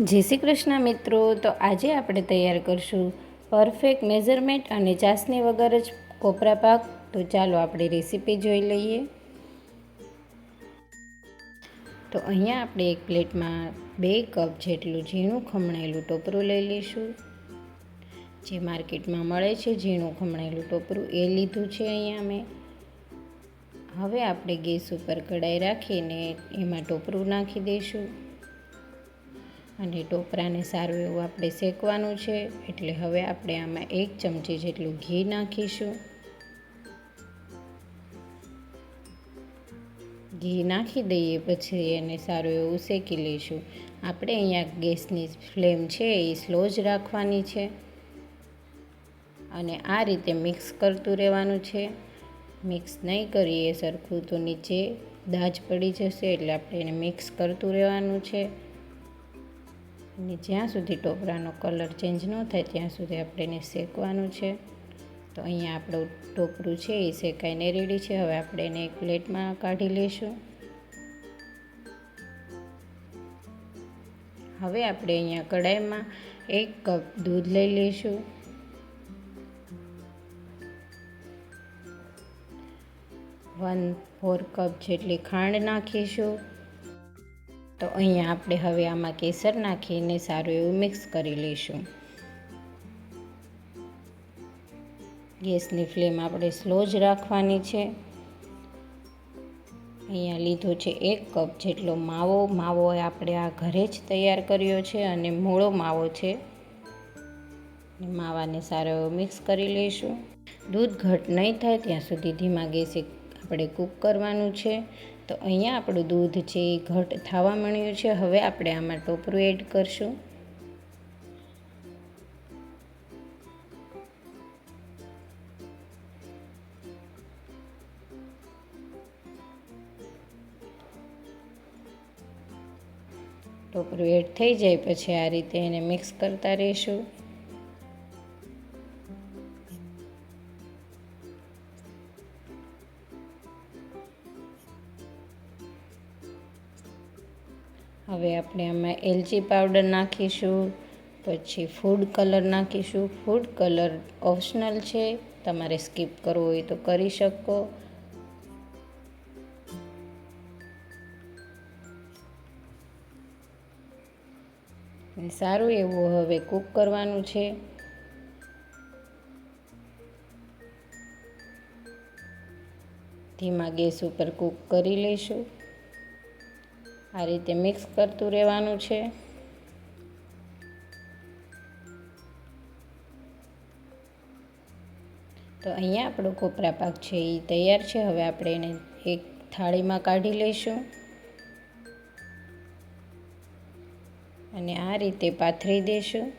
જય શ્રી કૃષ્ણ મિત્રો. તો આજે આપણે તૈયાર કરશું પરફેક્ટ મેઝરમેન્ટ અને ચાસણી વગર જ કોપરા પાક. તો ચાલો આપણે રેસીપી જોઈ લઈએ. તો અહીંયા આપણે એક પ્લેટમાં બે કપ જેટલું ઝીણું ખમણેલું ટોપરું લઈ લઈશું. જે માર્કેટમાં મળે છે ઝીણું ખમણેલું ટોપરું એ લીધું છે અહીંયા મેં. હવે આપણે ગેસ ઉપર કડાઈ રાખીને એમાં ટોપરું નાખી દઈશું. અને ટોપરાને સારું એવું આપણે શેકવાનું છે. એટલે હવે આપણે આમાં એક ચમચી જેટલું ઘી નાખીશું. ઘી નાખી દઈએ પછી એને સારું એવું શેકી લઈશું. આપણે અહીંયા ગેસની ફ્લેમ છે એ સ્લો જ રાખવાની છે. અને આ રીતે મિક્સ કરતું રહેવાનું છે. મિક્સ નહીં કરીએ સરખું તો નીચે દાજ પડી જશે એટલે આપણે એને મિક્સ કરતું રહેવાનું છે. અને જ્યાં સુધી ટોપરાનો કલર ચેન્જ ન થાય ત્યાં સુધી આપણે એને શેકવાનું છે. તો અહીંયા આપણું ટોપરું છે, એ શેકાઈને રેડી છે. હવે આપણે એને એક પ્લેટમાં કાઢી લઈશું. હવે આપણે અહીંયા કઢાઈમાં એક કપ દૂધ લઈ લઈશું. વન ફોર કપ જેટલી ખાંડ નાખીશું. તો અહીંયા આપણે હવે આમાં કેસર નાખીને સારું એવું મિક્સ કરી લઈશું. ગેસની ફ્લેમ આપણે સ્લો જ રાખવાની છે. અહીંયા લીધો છે એક કપ જેટલો માવો. માવો આપણે આ ઘરે જ તૈયાર કર્યો છે અને મૂળો માવો છે. માવાને સારો એવો મિક્સ કરી લઈશું. દૂધ ઘટ નહીં થાય ત્યાં સુધી ધીમા ગેસે આપણે કૂક કરવાનું છે. તો અહીંયા આપણું દૂધ છે એ ઘટ થવા માંડ્યું છે. હવે આપણે આમાં ટોપરું એડ કરશું. ટોપરું એડ થઈ જાય પછી આ રીતે એને મિક્સ કરતા રહીશું. હવે આપણે આમાં એલચી પાવડર નાખીશું, પછી ફૂડ કલર નાખીશું. ફૂડ કલર ઓપ્શનલ છે, તમારે સ્કીપ કરવો હોય તો કરી શકો. સારું એવું હવે કૂક કરવાનું છે. ધીમા ગેસ ઉપર કૂક કરી લઈશું. આ રીતે મિક્સ કરતું રહેવાનું છે. તો અહીંયા આપણો કોપરા પાક છે એ તૈયાર છે. હવે આપણે એને એક થાળીમાં કાઢી લઈશું. અને આ રીતે પાથરી દઈશું.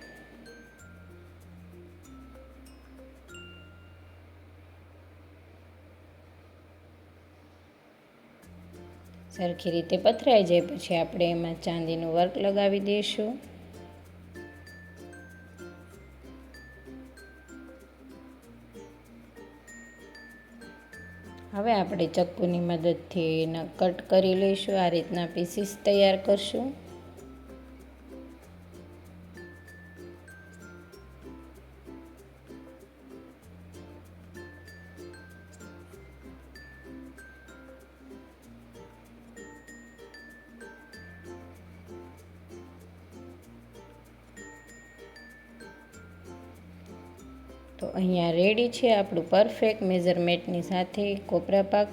સરખી રીતે પથરાઈ જાય, પછી આપણે એમાં ચાંદીનું વર્ક લગાવી દઈશું. હવે આપણે ચક્કુની મદદથી એને કટ કરી લઈશું, આ રીતના પીસીસ તૈયાર કરશું. તો અહીંયા રેડી છે આપણું પરફેક્ટ મેઝરમેન્ટની સાથે કોપરા પાક.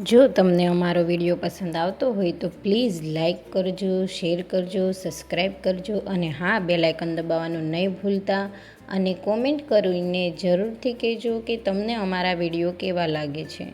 જો તમને અમારો વીડિયો પસંદ આવતો હોય તો પ્લીઝ લાઈક કરજો શેર કરજો સબસ્ક્રાઈબ કરજો અને હા બે લાઇકન દબાવવાનું નહીં ભૂલતા. અને કોમેન્ટ કરીને જરૂરથી કહેજો કે તમને અમારા વીડિયો કેવા લાગે છે.